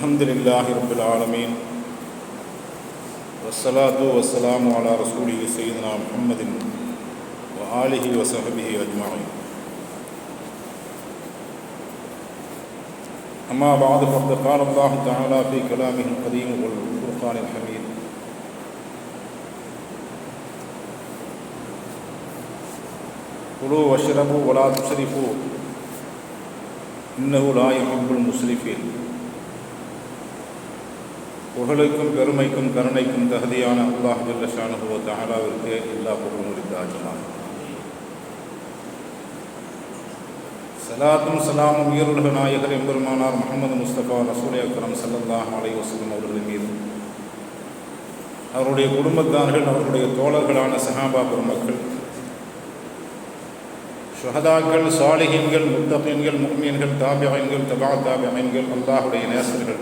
الحمد لله رب العالمين والصلاة والسلام على رسوله سيدنا محمد وآله وصحبه أجمعين. أما بعد فقد قال الله تعالى في كلامه القديم والفرقان الحميد. كلوا واشربوا ولا تسرفوا إنه لا يحب المسرفين. புகழுக்கும் பெருமைக்கும் கருணைக்கும் தகுதியான அல்லாஹ் ஜல்லஷானுபவ ஷானுஹுவ எல்லா புகழும் உரித்தாஜலாம் சலாத்தும் சலாமும் உயருலக நாயகர் எம்பெருமானார் முகமது முஸ்தபா ரசூலிய அக்ரம் சல்லல்லாஹ் அலை வசலம் அவர்கள் மீது. அவருடைய குடும்பத்தார்கள் அவருடைய தோழர்களான சஹாபா பெருமக்கள் ஷுஹதாக்கள் சாலிஹீன்கள் முத்தகின்கள் முக்மீன்கள் தாபியன்கள் தபா தாபியன்கள் அல்லாஹுடைய நேசர்கள்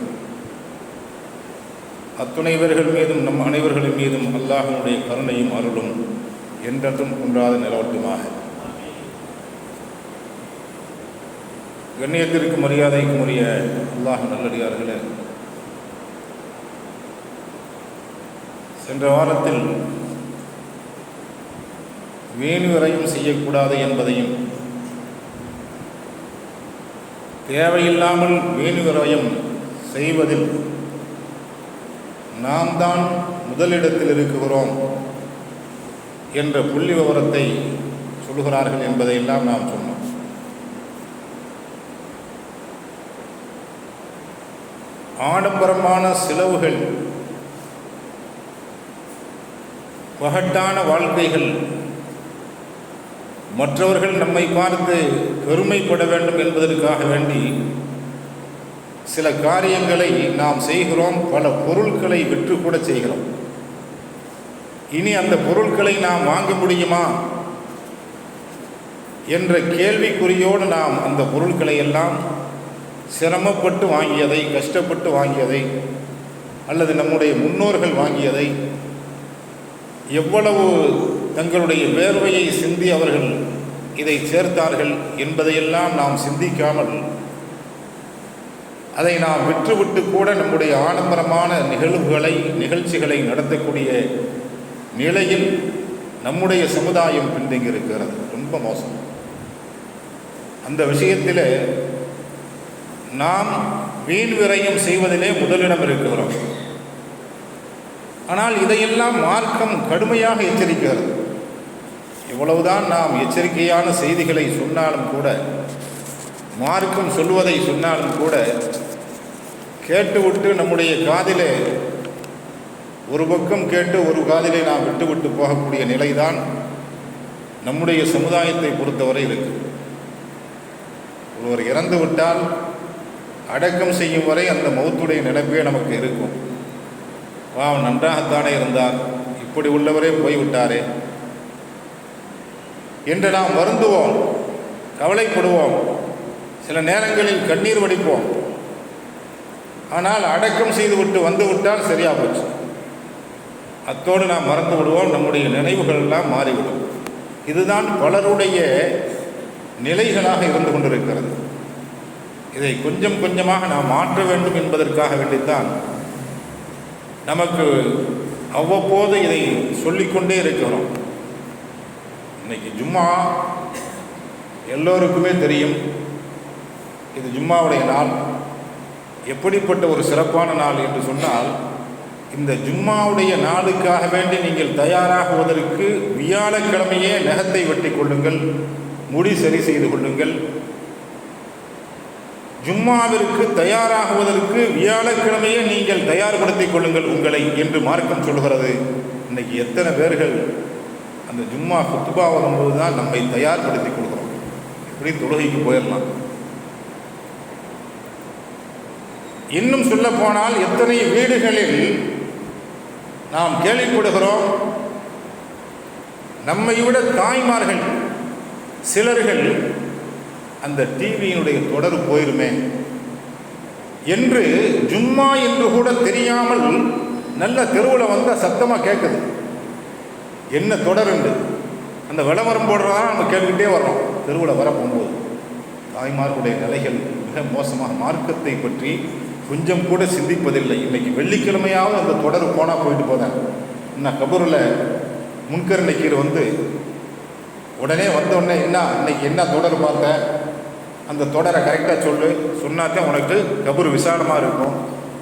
அத்துணைவர்கள் மீதும் நம் அனைவர்களின் மீதும் அல்லாஹனுடைய கருணையும் அருளும் என்றதும் குன்றாத நிலவட்டுமாக. கண்ணியத்திற்கு மரியாதைக்கும் உரிய அல்லாஹ் நல்லடியார்களே சென்ற வாரத்தில் வீண் செய்யக்கூடாது என்பதையும் தேவையில்லாமல் வீண் விரயம் செய்வதில் நாம் தான் முதலிடத்தில் இருக்கிறோம் என்ற புள்ளி விவரத்தை சொல்கிறார்கள் என்பதையெல்லாம் நாம் சொன்னோம். ஆடம்பரமான செலவுகள் பகட்டான வாழ்க்கைகள் மற்றவர்கள் நம்மை பார்த்து பெருமைப்பட வேண்டும் என்பதற்காக வேண்டி சில காரியங்களை நாம் செய்கிறோம் பல பொருட்களை விற்று கூட செய்கிறோம். இனி அந்த பொருட்களை நாம் வாங்க முடியுமா? என்ற கேள்விக்குறியோடு நாம் அந்த பொருட்களை எல்லாம் சிரமப்பட்டு வாங்கியதை கஷ்டப்பட்டு வாங்கியதை அல்லது நம்முடைய முன்னோர்கள் வாங்கியதை எவ்வளவு தங்களுடைய வேர்வையை சிந்தி அவர்கள் இதை சேர்த்தார்கள் என்பதையெல்லாம் நாம் சிந்திக்காமல் அதை நாம் விற்றுவிட்டு கூட நம்முடைய ஆடம்பரமான நிகழ்வுகளை நிகழ்ச்சிகளை நடத்தக்கூடிய நிலையில் நம்முடைய சமுதாயம் பின்தங்கியிருக்கிறது. ரொம்ப மோசம். அந்த விஷயத்தில் நாம் வீண் விரயம் செய்வதிலே முதலிடம் இருக்கிறோம். ஆனால் இதையெல்லாம் மார்க்கம் கடுமையாக எச்சரிக்கிறது. இவ்வளவுதான் நாம் எச்சரிக்கையான செய்திகளை சொன்னாலும் கூட மார்க்கம் சொல்வதை சொன்னாலும் கூட கேட்டுவிட்டு நம்முடைய காதிலே ஒரு பக்கம் கேட்டு ஒரு காதிலே நாம் விட்டுவிட்டு போகக்கூடிய நிலைதான் நம்முடைய சமுதாயத்தை பொறுத்தவரை இருக்கு ஒருவர் இறந்து விட்டால் அடக்கம் செய்யும் வரை அந்த மௌத்துடைய நினைப்பே நமக்கு இருக்கும். பாவம் நன்றாகத்தானே இருந்தார். இப்படி உள்ளவரே போய்விட்டாரே. என்று நாம் வருந்துவோம் கவலைப்படுவோம். சில நேரங்களில் கண்ணீர் வடிப்போம். ஆனால் அடக்கம் செய்துவிட்டு வந்துவிட்டால் சரியாக போச்சு அத்தோடு நாம் மறந்து விடுவோம் நம்முடைய நினைவுகள் எல்லாம் மாறிவிடும். இதுதான் பலருடைய நிலைகளாக இருந்து கொண்டிருக்கிறது. இதை கொஞ்சம் கொஞ்சமாக நாம் மாற்ற வேண்டும் என்பதற்காக வேண்டித்தான் நமக்கு அவ்வப்போது இதை சொல்லிக்கொண்டே இருக்கிறோம். இன்னைக்கு ஜும்மா எல்லோருக்குமே தெரியும். இது ஜும்மாவுடைய நாள். எப்படிப்பட்ட ஒரு சிறப்பான நாள் என்று சொன்னால் இந்த ஜும்மாவுடைய நாளுக்காக வேண்டி நீங்கள் தயாராகுவதற்கு வியாழக்கிழமையே நகத்தை வெட்டி கொள்ளுங்கள் முடி சரி செய்து கொள்ளுங்கள். ஜும்மாவிற்கு தயாராகுவதற்கு வியாழக்கிழமையே நீங்கள் தயார்படுத்திக் கொள்ளுங்கள் உங்களை என்று மார்க்கம் சொல்கிறது. இன்னைக்கு எத்தனை பேர்கள் அந்த ஜும்மா குத்துபா வரும்போது தான் நம்மை தயார்படுத்திக் கொடுக்குறோம் எப்படி தொழுகைக்கு போயிடலாம்? இன்னும் சொல்ல போனால் எத்தனை வீடுகளில் நாம் கேள்விப்படுகிறோம்? நம்மை விட தாய்மார்கள் சிலர்கள் அந்த டிவியினுடைய தொடர் போயிருமே. என்று ஜும்மா என்று கூட தெரியாமல் நல்ல தெருவில் வந்தால் சத்தமாக கேட்குது என்ன தொடருண்டு அந்த விளம்பரம் போடுறதா நம்ம கேட்டுக்கிட்டே வர்றோம். தெருவில் வர போகும்போது. தாய்மார்களுடைய நிலைகள் மிக மோசமாக மார்க்கத்தை பற்றி கொஞ்சம் கூட சிந்திப்பதில்லை. இன்னைக்கு வெள்ளிக்கிழமையாவது அந்த தொடர் போனால் போயிட்டு போதேன். இன்னும் கபூரில் முன்கருணைக்கீர் வந்து உடனே வந்த உடனே என்ன இன்னைக்கு என்ன தொடர் பார்த்த அந்த தொடரை கரெக்டாக சொல்லு. சொன்னாத்தான் உனக்கு கபூர் விசாலமாக இருக்கும்.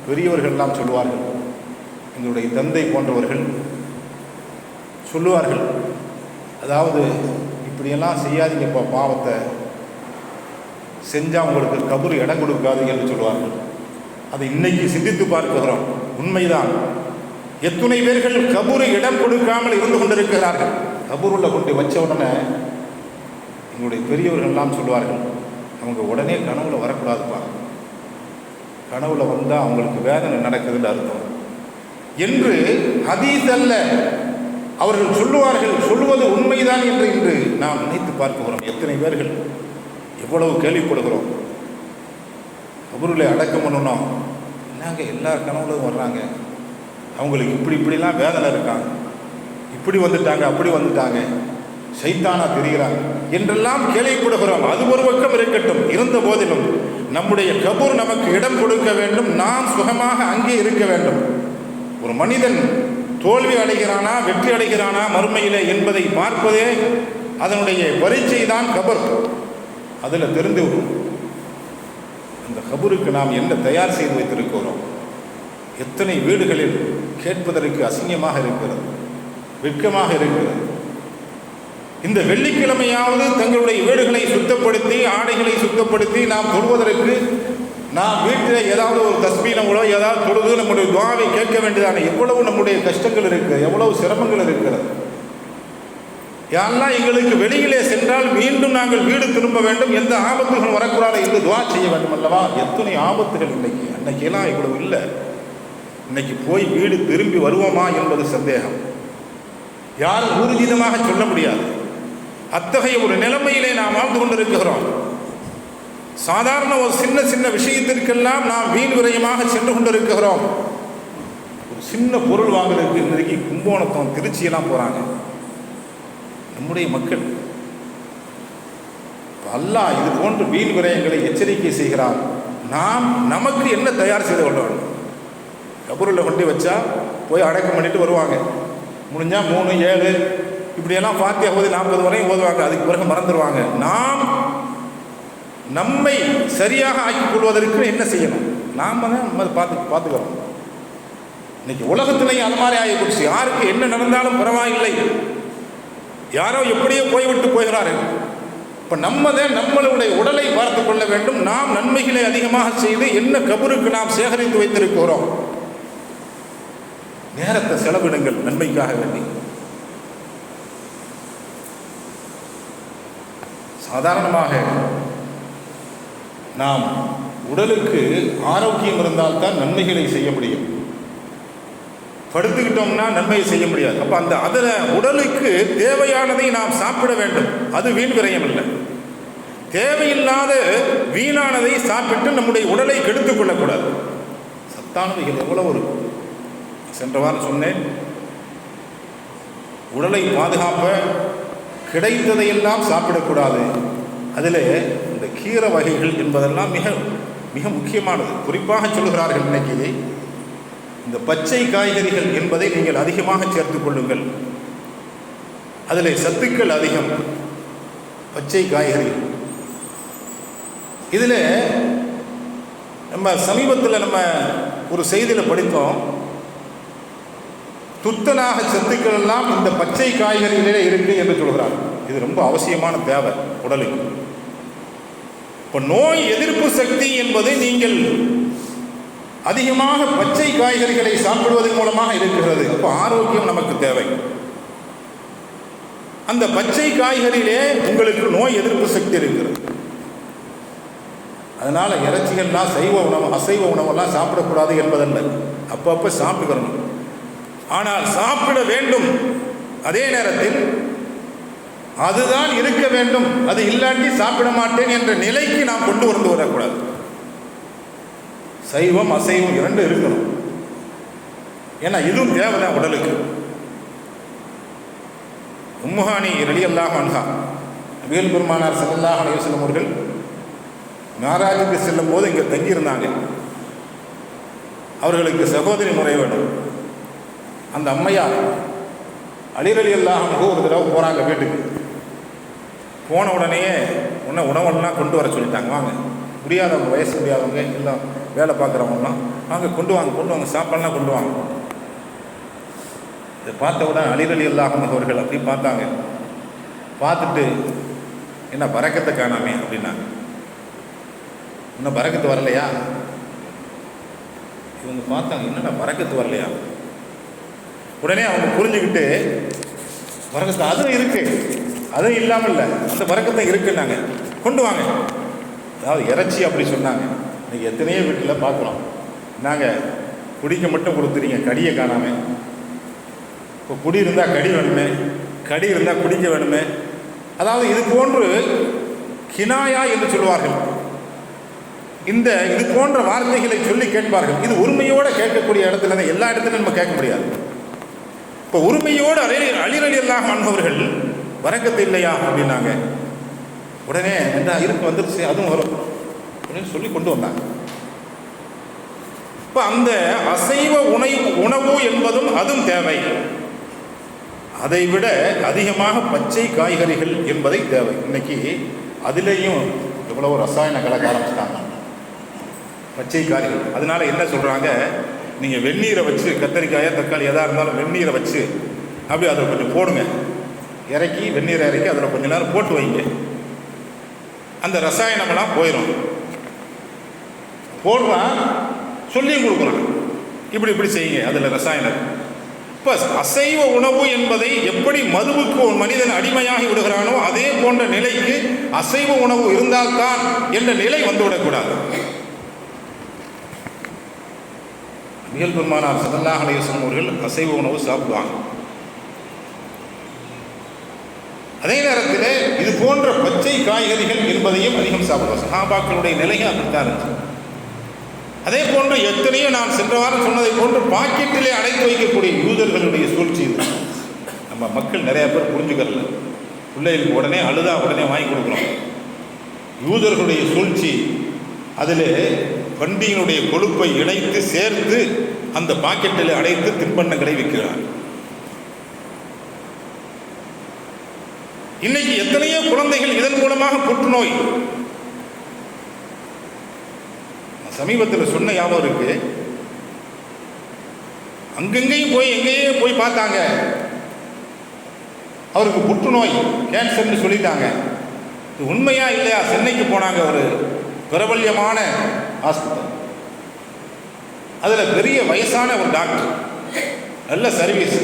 பெரியவர்கள்லாம் சொல்லுவார்கள். எங்களுடைய தந்தை போன்றவர்கள் சொல்லுவார்கள். அதாவது இப்படியெல்லாம் செய்யாதீங்கப்பா பாவத்தை. செஞ்சால் உங்களுக்கு கபூர் இடம் கொடுக்காது என்று சொல்லுவார்கள். அதை இன்னைக்கு சிந்தித்து பார்க்கிறோம் உண்மைதான். எத்துணை பேர்கள் கபூர் இடம் கொடுக்காமல் இருந்து கொண்டிருக்கிறார்கள். கபூருள்ள கொண்டு வச்ச உடனே எங்களுடைய பெரியவர்கள்லாம் சொல்லுவார்கள் அவங்க உடனே கனவுல வரக்கூடாதுப்பா. கனவுல வந்தால் அவங்களுக்கு வேதனை நடக்குதுன்னு அர்த்தம். என்று அதீதல்ல அவர்கள் சொல்லுவார்கள் சொல்லுவது உண்மைதான் என்று இன்று நாம் நினைத்து பார்க்கிறோம் எத்தனை பேர்கள் எவ்வளவு கேள்விப்படுகிறோம். கபூரில் அடக்கம் பண்ணணும் என்னங்க எல்லா கனவுகளும் வர்றாங்க. அவங்களுக்கு இப்படி இப்படிலாம் வேதனை இருக்காங்க இப்படி வந்துட்டாங்க அப்படி வந்துட்டாங்க. சைத்தானா தெரிகிறாங்க என்றெல்லாம் கேள்விப்படுகிறோம். அது ஒரு பக்கம் இருக்கட்டும். இருந்த போதிலும் நம்முடைய கபூர் நமக்கு இடம் கொடுக்க வேண்டும். நாம் சுகமாக அங்கே இருக்க வேண்டும். ஒரு மனிதன் தோல்வி அடைகிறானா வெற்றி அடைகிறானா மறுமையிலே என்பதை பார்ப்பதே அதனுடைய பரீட்சை தான் கபர். அதில் தெரிந்து விடும் அந்த கபருக்கு நாம் என்ன தயார் செய்து வைத்திருக்கிறோம்? எத்தனை வீடுகளில் கேட்பதற்கு அசிங்கமாக இருக்கிறது வெட்கமாக இருக்கிறது. இந்த வெள்ளிக்கிழமையாவது தங்களுடைய வீடுகளை சுத்தப்படுத்தி ஆடைகளை சுத்தப்படுத்தி நாம் தொழுவதற்கு நாம் வீட்டில் ஏதாவது ஒரு தஸ்மீனங்களோ ஏதாவது தொழுது நம்முடைய துவாவை கேட்க வேண்டியதான எவ்வளவு நம்முடைய கஷ்டங்கள் இருக்குது எவ்வளவு சிரமங்கள் இருக்கிறது. யாரெல்லாம் எங்களுக்கு வெளியிலே சென்றால் மீண்டும் நாங்கள் வீடு திரும்ப வேண்டும் எந்த ஆபத்துகள் வரக்கூடாது என்று துவா செய்ய வேண்டும் அல்லவா எத்தனை ஆபத்துகள் இன்னைக்கு? அன்னைக்கெல்லாம் இவ்வளவு இல்லை. இன்னைக்கு போய் வீடு திரும்பி வருவோமா என்பது சந்தேகம். யாரும் ஊர்ஜிதமாக சொல்ல முடியாது. அத்தகைய ஒரு நிலைமையிலே நாம் வாழ்ந்து கொண்டிருக்கிறோம். சாதாரண ஒரு சின்ன சின்ன விஷயத்திற்கெல்லாம் நாம் வீண் விரயமாக சென்று கொண்டிருக்கிறோம். ஒரு சின்ன பொருள் வாங்குறதுக்கு இன்றைக்கு கும்போணத்தம் திருச்சியெல்லாம் போகிறாங்க நம்முடைய மக்கள். அல்லாஹ் இது போன்ற வீண் விரயங்களை எச்சரிக்கை செய்கிறார் நாம் நமக்கு என்ன தயார் செய்து கொள்ள வேண்டும் கபூரில் கொண்டு வச்சா போய் அடக்கம் பண்ணிட்டு வருவாங்க. முடிஞ்சால் மூணு ஏழு இப்படியெல்லாம் பாத்தியா ஓதி நாற்பது வரையும் ஓதுவாங்க. அதுக்கு பிறகு மறந்துடுவாங்க நாம் நம்மை சரியாக ஆக்கிக் கொள்வதற்கு என்ன செய்யணும்? நாம் தான் நம்ம பார்த்து பார்த்துக்கிறோம். இன்னைக்கு உலகத்திலையும் அது மாதிரி ஆகிப்போச்சு. யாருக்கு என்ன நடந்தாலும் பரவாயில்லை. யாரோ எப்படியோ போய்விட்டு போகிறார்கள் இப்போ நம்ம தான் நம்மளுடைய உடலை பார்த்து கொள்ள வேண்டும். நாம் நன்மைகளை அதிகமாக செய்து என்ன கபருக்கு நாம் சேகரித்து வைத்திருக்கிறோம்? நேரத்தை செலவிடுங்கள் நன்மைக்காக வேண்டி. சாதாரணமாக நாம் உடலுக்கு ஆரோக்கியம் இருந்தால்தான் நன்மைகளை செய்ய முடியும். படுத்துக்கிட்டோம்னா நன்மையை செய்ய முடியாது. அப்போ அந்த அதில் உடலுக்கு தேவையானதை நாம் சாப்பிட வேண்டும். அது வீண் விரயம் இல்லை தேவையில்லாத வீணானதை சாப்பிட்டு நம்முடைய உடலை கெடுத்துக் கொள்ளக்கூடாது. சத்தானவைகள் எவ்வளவு இருக்கும் சென்ற வாரம் சொன்னேன். உடலை பாதுகாப்ப கிடைத்ததையெல்லாம் சாப்பிடக்கூடாது. அதில் இந்த கீரை வகைகள் என்பதெல்லாம் மிக மிக முக்கியமானது. குறிப்பாக சொல்கிறார்கள் இன்னைக்கு இந்த பச்சை காய்கறிகள் என்பதை நீங்கள் அதிகமாக சேர்த்து கொள்ளுங்கள். அதில் சத்துக்கள் அதிகம். பச்சை காய்கறிகள். இதில் நம்ம சமீபத்தில் நம்ம ஒரு செய்தியில் படித்தோம். துத்தநாக சத்துக்கள் எல்லாம் இந்த பச்சை காய்கறிகளிலே இருக்கு என்று சொல்கிறார் இது ரொம்ப அவசியமான தேவை உடலுக்கு. இப்போ நோய் எதிர்ப்பு சக்தி என்பது நீங்கள் அதிகமாக பச்சை காய்கறிகளை சாப்பிடுவதன் மூலமாக இருக்கிறது. அப்போ ஆரோக்கியம் நமக்கு தேவை. அந்த பச்சை காய்கறியிலே உங்களுக்கு நோய் எதிர்ப்பு சக்தி இருக்கிறது. அதனால் இறைச்சிகள்லாம் சைவ உணவு அசைவ உணவெல்லாம் சாப்பிடக்கூடாது என்பதல்ல. அப்பப்போ சாப்பிடணும். ஆனால் சாப்பிட வேண்டும். அதே நேரத்தில் அதுதான் இருக்க வேண்டும். அது இல்லாட்டி சாப்பிட மாட்டேன் என்ற நிலைக்கு நாம் கொண்டு வந்து வரக்கூடாது சைவம் அசைவம் இரண்டு இருக்கணும். ஏன்னா இதுவும் தேவைதான் உடலுக்கு. உம்முஹானி ரலி அல்லாஹ் அன்ஹா நபிகள் பெருமானார் சல்லாஹ் செல்லும் அவர்கள் மேராஜுக்கு செல்லும் போது இங்கே தங்கியிருந்தாங்க. அவர்களுக்கு சகோதரி முறை வேணும். அந்த அம்மையார் அலிரலி அல்லாஹனுக்கு ஒரு தடவை போகிறாங்க வீட்டுக்கு. போன உடனேயே உன்ன உணவெல்லாம் கொண்டு வர சொல்லிட்டாங்க வாங்க. முடியாதவங்க வயசு முடியாதவங்க எல்லாம் வேலை பார்க்குறவங்கலாம் வாங்க கொண்டு வாங்க கொண்டு வாங்க சாப்பாடுலாம் கொண்டு வாங்க. இதை பார்த்த உடனே அலிரலி அல்லாஹ் அவர்கள் அப்படி பார்த்தாங்க. பார்த்துட்டு என்ன பறக்கத்தை காணாமே அப்படின்னாங்க. இன்னும் பறக்கத்து வரலையா? இவங்க பார்த்தாங்க என்னடா பறக்கத்து வரலையா? உடனே அவங்க புரிஞ்சுக்கிட்டு பறக்கத்து அதுவும் இருக்கு. அதுவும் இல்லாமல் இல்லை அந்த பறக்கத்தை இருக்குன்னாங்க. கொண்டு வாங்க. அதாவது இறைச்சி அப்படி சொன்னாங்க. இன்றைக்கி எத்தனையோ வீட்டில் பார்க்குறோம் நாங்கள் குடிக்க மட்டும் கொடுத்துறீங்க கடியை காணாமல் இப்போ குடி இருந்தால் கடி வேணுமே கடி இருந்தால் குடிக்க வேணுமே. அதாவது இது போன்று கினாயா என்று சொல்வார்கள் இந்த இது போன்ற வார்த்தைகளை சொல்லி கேட்பார்கள். இது உரிமையோடு கேட்கக்கூடிய இடத்துல தான் எல்லா இடத்துலையும் நம்ம கேட்க முடியாது. இப்போ உரிமையோடு அழி அலிரலி எல்லாம் அன்பவர்கள் வரக்கத்து இல்லையா அப்படின்னாங்க. உடனே என்ன இருக்கு வந்துருச்சு அதுவும் வரும். அப்படின்னு சொல்லி கொண்டு வந்தாங்க. இப்போ அந்த அசைவ உணவு உணவு என்பதும் அதுவும் தேவை. அதை விட அதிகமாக பச்சை காய்கறிகள் என்பதை தேவை. இன்னைக்கு அதுலேயும் இவ்வளோ ரசாயன கலக்க ஆரம்பிச்சிட்டாங்க. பச்சை காய்கறிகள் அதனால என்ன சொல்கிறாங்க நீங்கள் வெந்நீரை வச்சு கத்தரிக்காயா தக்காளி எதாக இருந்தாலும் வெந்நீரை வச்சு அப்படி அதில் கொஞ்சம் போடுங்க. இறக்கி வெந்நீரை இறக்கி அதில் கொஞ்ச நேரம் போட்டு வைங்க. அந்த ரசாயனமெல்லாம் போயிடும் போடுறான் சொல்லியும் கொடுக்குறான். இப்படி இப்படி செய்யுங்க அதில் ரசாயனம். இப்போ அசைவ உணவு என்பதை எப்படி மதுவுக்கு ஒரு மனிதன் அடிமையாகி விடுகிறானோ அதே போன்ற நிலைக்கு அசைவ உணவு இருந்தால்தான் என்ற நிலை வந்துவிடக்கூடாது. மிகல் பெருமானார் சதல்லா அலையம் அவர்கள் அசைவ உணவு சாப்பிடுவாங்க. அதே நேரத்தில் இது போன்ற பச்சை காய்கறிகள் என்பதையும் அதிகம் சாப்பிடுவோம் சஹாபாக்களுடைய நிலையும் அப்படித்தான் இருந்துச்சு அதே போன்று எத்தனையோ நான் சென்ற வாரம் சொன்னதை போன்று பாக்கெட்டிலே அடைத்து வைக்கக்கூடிய யூதர்களுடைய சூழ்ச்சி இது. நம்ம மக்கள் நிறையா பேர் புரிஞ்சுக்கிறல பிள்ளைகளுக்கு உடனே அழுதா உடனே வாங்கி கொடுக்குறோம் யூதர்களுடைய சூழ்ச்சி அதில் வண்டியினுடைய கொழுப்பை இணைத்து சேர்த்து அந்த பாக்கெட்டில் அடைத்து தின்பண்டங்களை விற்கிறார். இன்னைக்கு எத்தனையோ குழந்தைகள் இதன் மூலமாக புற்றுநோய் சமீபத்தில் சொன்ன ஞாபகம் இருக்கு. அங்கங்கேயும் போய் எங்கேயே போய் பார்த்தாங்க. அவருக்கு புற்றுநோய் கேன்சர்னு சொல்லிட்டாங்க. இது உண்மையா இல்லையா? சென்னைக்கு போனாங்க ஒரு பிரபல்யமான ஹாஸ்பிட்டல் அதில் பெரிய வயசான ஒரு டாக்டர். நல்ல சர்வீஸ்.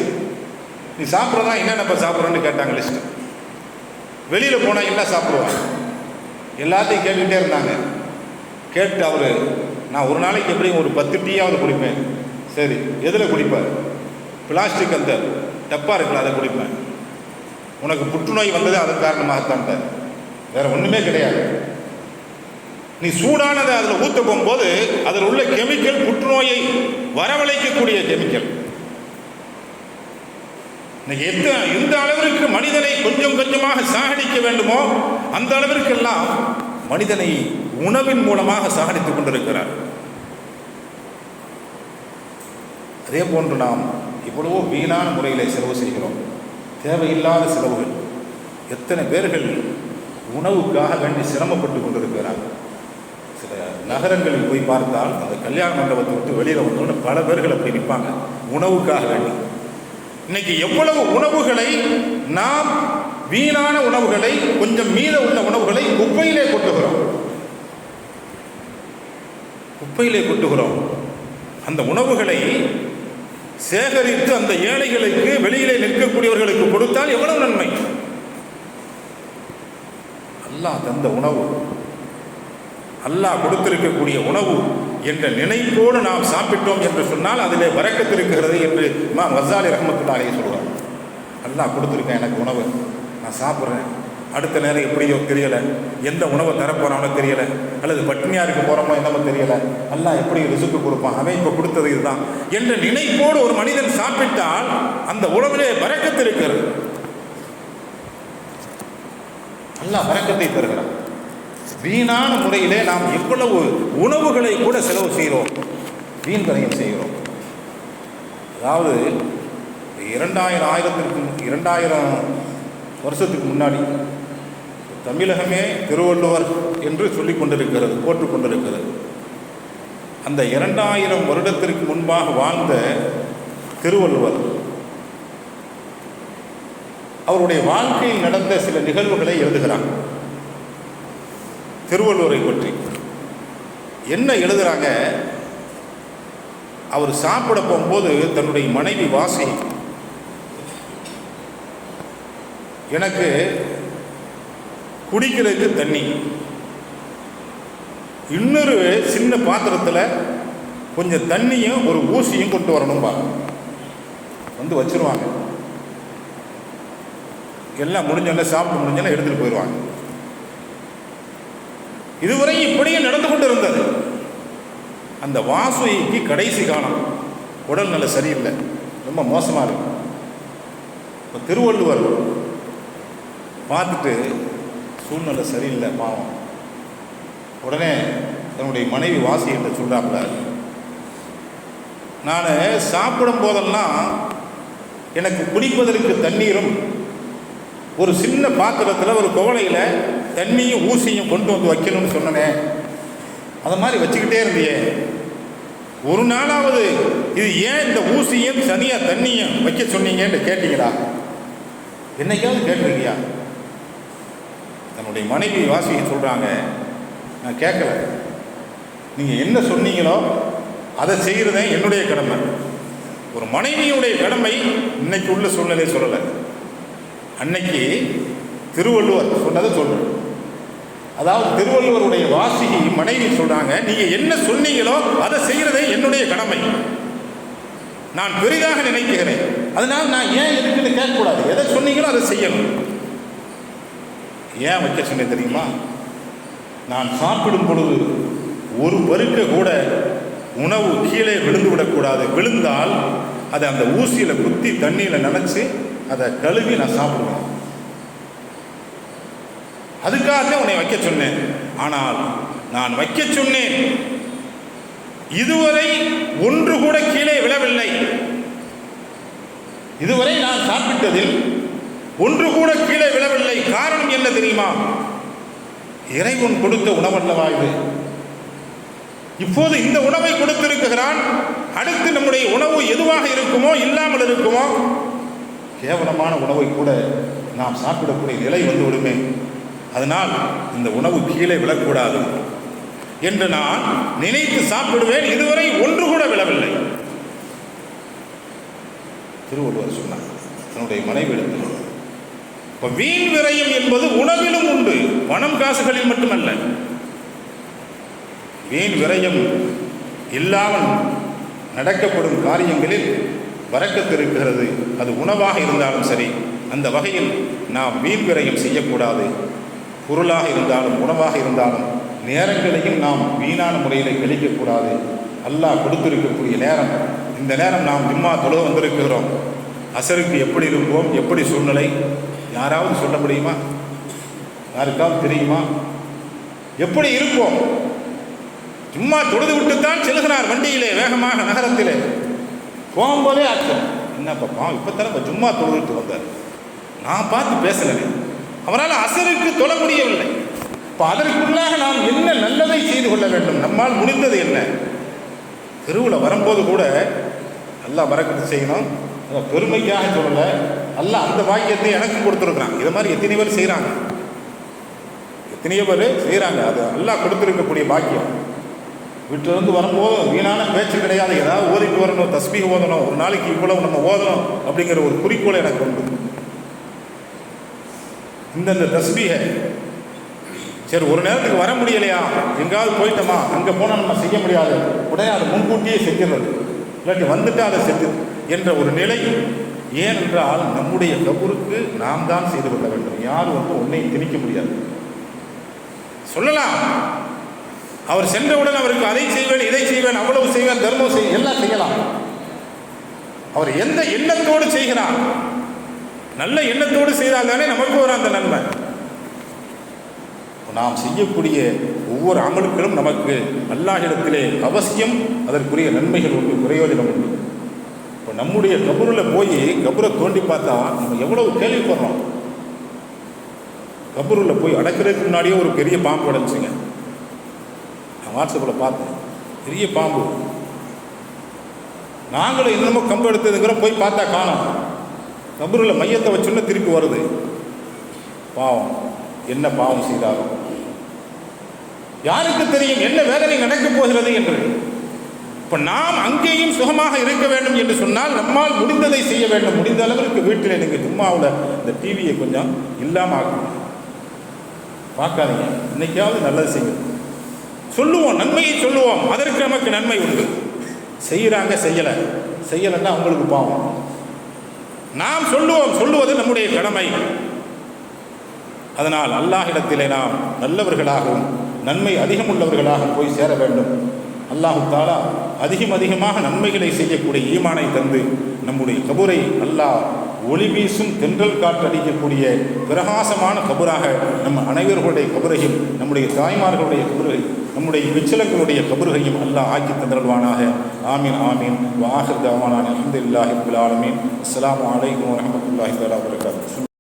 நீ சாப்பிட்றதா என்னென்னப்ப சாப்பிட்றோன்னு கேட்டாங்க லிஸ்ட்டு. வெளியில் போனால் என்ன சாப்பிடுவாங்க? எல்லாத்தையும் கேட்டுக்கிட்டே இருந்தாங்க. கேட்டு அவர் நான் ஒரு நாளைக்கு எப்படியும் ஒரு பத்து டீயாவது குடிப்பேன். சரி எதில் குடிப்பார்? பிளாஸ்டிக் அந்த டப்பா இருக்குல்ல அதை குடிப்பேன். உனக்கு புற்றுநோய் வந்தது அதன் காரணமாகத்தான் வேற ஒன்றுமே கிடையாது. நீ சூடானதை அதில் ஊற்ற போகும்போது அதில் உள்ள கெமிக்கல் புற்றுநோயை வரவழைக்கக்கூடிய கெமிக்கல். இன்னைக்கு எந்த எந்த அளவிற்கு மனிதனை கொஞ்சம் கொஞ்சமாக சாகடிக்க வேண்டுமோ அந்த அளவிற்கெல்லாம் மனிதனை உணவின் மூலமாக சாகடித்துக் கொண்டிருக்கிறார். அதே போன்று நாம் எவ்வளவோ வீணான முறையில் செலவு செய்கிறோம். தேவையில்லாத செலவுகள். எத்தனை பேர்கள் உணவுக்காக வேண்டி சிரமப்பட்டு கொண்டிருக்கிறார்கள் சில நகரங்களில் போய் பார்த்தால் அந்த கல்யாண மண்டபத்தை விட்டு வெளியில் வந்தோன்னு பல பேர்கள் அப்படி நிற்பாங்க. உணவுக்காக வேண்டி. இன்னைக்கு எவ்வளவு உணவுகளை நாம் வீணான உணவுகளை கொஞ்சம் மீத உள்ள உணவுகளை குப்பையிலே கொட்டுகிறோம். குப்பையிலே கொட்டுகிறோம். அந்த உணவுகளை சேகரித்து அந்த ஏழைகளுக்கு வெளியிலே நிற்கக்கூடியவர்களுக்கு கொடுத்தால் எவ்வளவு நன்மை? அல்லாஹ் தந்த உணவு அல்லாஹ் கொடுத்திருக்கக்கூடிய உணவு என்ற நினைப்போடு நாம் சாப்பிட்டோம் என்று சொன்னால் அதிலே வரக்கத்திருக்கிறது என்று மா வசாலி ரஹமத்துல்லாலே சொல்லுவார் அல்லாஹ் கொடுத்துருக்கேன் எனக்கு உணவு நான் சாப்பிட்றேன். அடுத்த நேரம் எப்படியோ தெரியலை. எந்த உணவை தரப்போகிறானோ தெரியலை. அல்லது பட்டினியாக இருக்க போகிறோமோ என்னமோ தெரியலை. எல்லாம் எப்படி ரிசுக்கு கொடுப்பான்? அவன் இப்போ கொடுத்தது இதுதான். என்ற நினைப்போடு ஒரு மனிதன் சாப்பிட்டால் அந்த உணவிலே வரக்கத்து இருக்கிறது. நல்லா வரக்கத்தை தருகிறான். வீணான முறையிலே நாம் எவ்வளவு உணவுகளை கூட செலவு செய்கிறோம். வீண் விரயம் செய்கிறோம். அதாவது இரண்டாயிரம் ஆயிரத்திற்கு இரண்டாயிரம் வருஷத்துக்கு முன்னாடி தமிழகமே திருவள்ளுவர் என்று சொல்லிக் கொண்டிருக்கிறது போற்றுக்கொண்டிருக்கிறது அந்த இரண்டாயிரம் வருடத்திற்கு முன்பாக வாழ்ந்த திருவள்ளுவர் அவருடைய வாழ்க்கையில் நடந்த சில நிகழ்வுகளை எழுதுகிறார். திருவள்ளுவரை பற்றி. என்ன எழுதுகிறாங்க அவர் சாப்பிட போகும்போது தன்னுடைய மனைவி வாசி எனக்கு குடிக்கிறதுக்கு தண்ணி. இன்னொரு சின்ன பாத்திரத்தில் கொஞ்சம் தண்ணியும் ஒரு ஊசியும் கொண்டு வரணும்பா. வந்து வச்சுருவாங்க. எல்லாம் முடிஞ்சோடனே சாப்பிட்டு முடிஞ்சோடனே எடுத்துகிட்டு போயிடுவாங்க இதுவரை இப்படியே நடந்து கொண்டு இருந்தது அந்த வாசுகிக்கு கடைசி காலம். உடல் நல்ல சரியில்லை. ரொம்ப மோசமாக இருக்கு. இப்போ திருவள்ளுவர் பார்த்துட்டு சூழ்நிலை சரியில்லை பாவம். உடனே தன்னுடைய மனைவி வாசி என்று சொல்கிறாப்புல நான் சாப்பிடும் போதெல்லாம் எனக்கு குடிப்பதற்கு தண்ணீரும் ஒரு சின்ன பாத்திரத்தில் ஒரு குவளையில் தண்ணியும் ஊசியும் கொண்டு வந்து வைக்கணும்னு சொன்னனே. அதை மாதிரி வச்சுக்கிட்டே இருந்தியே. ஒரு நாளாவது இது ஏன் இந்த ஊசியும் தனியாக தண்ணியும் வைக்க சொன்னீங்கன்னு கேட்டீங்களா? என்னைக்காவது கேட்டிருக்கியா? தன்னுடைய மனைவி வாசிக்க சொல்கிறாங்க நான் கேட்கல. நீங்கள் என்ன சொன்னீங்களோ அதை செய்கிறது என்னுடைய கடமை. ஒரு மனைவியுடைய கடமை இன்னைக்கு உள்ள சூழ்நிலை சொல்லலை. அன்னைக்கு திருவள்ளுவர் சொன்னதை சொல்கிறேன் அதாவது திருவள்ளுவருடைய வாசிகி மனைவி சொல்கிறாங்க நீங்கள் என்ன சொன்னீங்களோ அதை செய்கிறதே என்னுடைய கடமை. நான் பெரிதாக நினைக்கிறேன். அதனால் நான் ஏன் இருக்குன்னு கேட்கக்கூடாது. எதை சொன்னீங்களோ அதை செய்யணும். ஏன் வைக்க சொன்னேன் தெரியுமா? நான் சாப்பிடும் பொழுது ஒரு பருக்க கூட உணவு கீழே விழுந்து விடக்கூடாது. விழுந்தால் அதை அந்த ஊசியில் குத்தி தண்ணியில் நினச்சி அதை கழுவி நான் சாப்பிடுவேன். அதுக்காக உன்னை வைக்க சொன்னேன் ஆனால் நான் வைக்க சொன்னேன் இதுவரை ஒன்று கூட கீழே விழவில்லை. இதுவரை நான் சாப்பிட்டதில் ஒன்று கூட கீழே விழவில்லை. காரணம் என்ன தெரியுமா? இறைவன் கொடுத்த உணவல்லவா இது. இப்போது இந்த உணவை கொடுத்திருக்கிறான். அடுத்து நம்முடைய உணவு எதுவாக இருக்குமோ இல்லாமல் இருக்குமோ கேவலமான உணவை கூட நாம் சாப்பிடக்கூடிய நிலை வந்து விடுமே. அதனால் இந்த உணவு கீழே விழக்கூடாது என்று நான் நினைத்து சாப்பிடுவேன். இதுவரை ஒன்று கூட விழவில்லை. திருவள்ளுவர் சொன்னார் தன்னுடைய மனைவி எடுத்து இப்போ வீண் விரயம் என்பது உணவிலும் உண்டு பணம் காசுகளில் மட்டுமல்ல. வீண் விரயம் இல்லாமல் நடக்கப்படும் காரியங்களில் வரக்கத்து இருக்கிறது. அது உணவாக இருந்தாலும் சரி அந்த வகையில் நாம் வீண் விரயம் செய்யக்கூடாது. பொருளாக இருந்தாலும் உணவாக இருந்தாலும் நேரங்களையும் நாம் வீணான முறையில் கழிக்கக்கூடாது. அல்லாஹ் கொடுத்திருக்கக்கூடிய நேரம் இந்த நேரம் நாம் ஜும்மா தொழுக வந்திருக்கிறோம். அசருக்கு எப்படி இருப்போம் எப்படி சூழ்நிலை யாராவது சொல்ல முடியுமா? யாருக்காவது தெரியுமா? எப்படி இருக்கும்? சும்மா தொழுது விட்டுத்தான் செல்கிறார் வண்டியிலே வேகமாக நகரத்திலே. போகும்போதே அர்த்தம் என்ன பாப்பா இப்போ தானே சும்மா தொழுதுட்டு வந்தார். நான் பார்த்து பேசலை. அவரால் அசருக்கு தொழ முடியவில்லை. இப்போ அதற்குள்ளாக நாம் என்ன நல்லதை செய்து கொள்ள வேண்டும்? நம்மால் முடிந்தது என்ன? தெருவில் வரும்போது கூட நல்லா வரக்கத்து செய்யணும். பெருமைக்காக சொல்லலை. அல்ல அந்த பாக்கியத்தை எனக்கு கொடுத்துருக்குறான். இதை மாதிரி எத்தனை பேர் செய்கிறாங்க எத்தனையோ பேர் செய்கிறாங்க அது நல்லா கொடுத்துருக்கக்கூடிய பாக்கியம். வீட்டிலிருந்து வரும்போது வீணான பேச்சு கிடையாது. ஏதாவது ஓதிட்டு வரணும் தஸ்மீக ஓதணும் ஒரு நாளைக்கு இவ்வளவு நம்ம ஓதணும் அப்படிங்கிற ஒரு குறிக்கோள் எனக்கு உண்டு. இந்தந்த தஸ்பீகை சரி ஒரு நேரத்துக்கு வர முடியலையா? எங்காவது போயிட்டோமா? அங்கே போனால் நம்ம செய்ய முடியாது. உடனே அதை முன்கூட்டியே செஞ்சிடறது இல்லாட்டி வந்துட்டு அதை செஞ்சு என்ற ஒரு நிலை ஏனென்றால் நம்முடைய கபூருக்கு நாம் தான் செய்து கொள்ள வேண்டும். யாரும் வந்து உன்னை திணிக்க முடியாது. சொல்லலாம். அவர் சென்றவுடன் அவருக்கு அதை செய்வேன் இதை செய்வேன் அவ்வளவு செய்வேன் தர்மம் செய் எல்லாம் செய்யலாம். அவர் எந்த எண்ணத்தோடு செய்கிறார்? நல்ல எண்ணத்தோடு செய்தால் தானே நமக்கு வரும் அந்த நன்மை. நாம் செய்யக்கூடிய ஒவ்வொரு அமலுக்களும் நமக்கு அல்லாஹிடத்திலே அவசியம் அதற்குரிய நன்மைகள் உண்டு பிரயோஜனம் உண்டு. இப்போ நம்முடைய கபூரில் போய் கபூரை தோண்டி பார்த்தா நம்ம எவ்வளவு கேள்விப்படுறோம். கபூரில் போய் அடக்கிறதுக்கு முன்னாடியே ஒரு பெரிய பாம்பு அடைஞ்சிங்க நான் வாட்ஸ்அப்பில் பார்த்தேன். பெரிய பாம்பு. நாங்களும் என்னமோ கம்பு எடுத்ததுங்கிற போய் பார்த்தா காணோம். கபூரில் மையத்தை வச்சுன்னு திருப்பி வருது. பாவம். என்ன பாவம் செய்தாலும். யாருக்கு தெரியும் என்ன வேதனை நடக்கப் போகிறது என்று. இப்போ நாம் அங்கேயும் சுகமாக இருக்க வேண்டும் என்று சொன்னால் நம்மால் முடிந்ததை செய்ய வேண்டும். முடிந்த அளவிற்கு வீட்டில் நீங்கள் சும்மாவில் இந்த டிவியை கொஞ்சம் இல்லாமல் ஆகும் பார்க்காதீங்க. இன்னைக்காவது நல்லது செய்யும் சொல்லுவோம். நன்மையை சொல்லுவோம். அதற்கு நமக்கு நன்மை உண்டு. செய்கிறாங்க செய்யலை. செய்யலைன்னா அவங்களுக்கு பாவம். நாம் சொல்லுவோம். சொல்லுவது நம்முடைய கடமை. அதனால் அல்லாஹிடத்திலே நாம் நல்லவர்களாகவும் நன்மை அதிகம் உள்ளவர்களாக போய் சேர வேண்டும். அல்லாஹு தாலா அதிகம் அதிகமாக நன்மைகளை செய்யக்கூடிய ஈமானை தந்து நம்முடைய கபூரை அல்லாஹ் ஒளி வீசும் தென்றல் காற்றடிக்கக்கூடிய பிரகாசமான கபூராக நம்ம அனைவர்களுடைய கபுரையும் நம்முடைய தாய்மார்களுடைய கபுரை நம்முடைய விச்சலங்களுடைய கபுரையும் அல்லாஹ் ஆக்கி தந்தல்வானாக ஆமீன் ஆமீன். வாஹர் தவானான் அஹமதுல்லாஹி ஆலமீன். அஸ்லாம் வலைக்கம் வரமத்துல்லாஹி தலா வபரகாத்துஹு.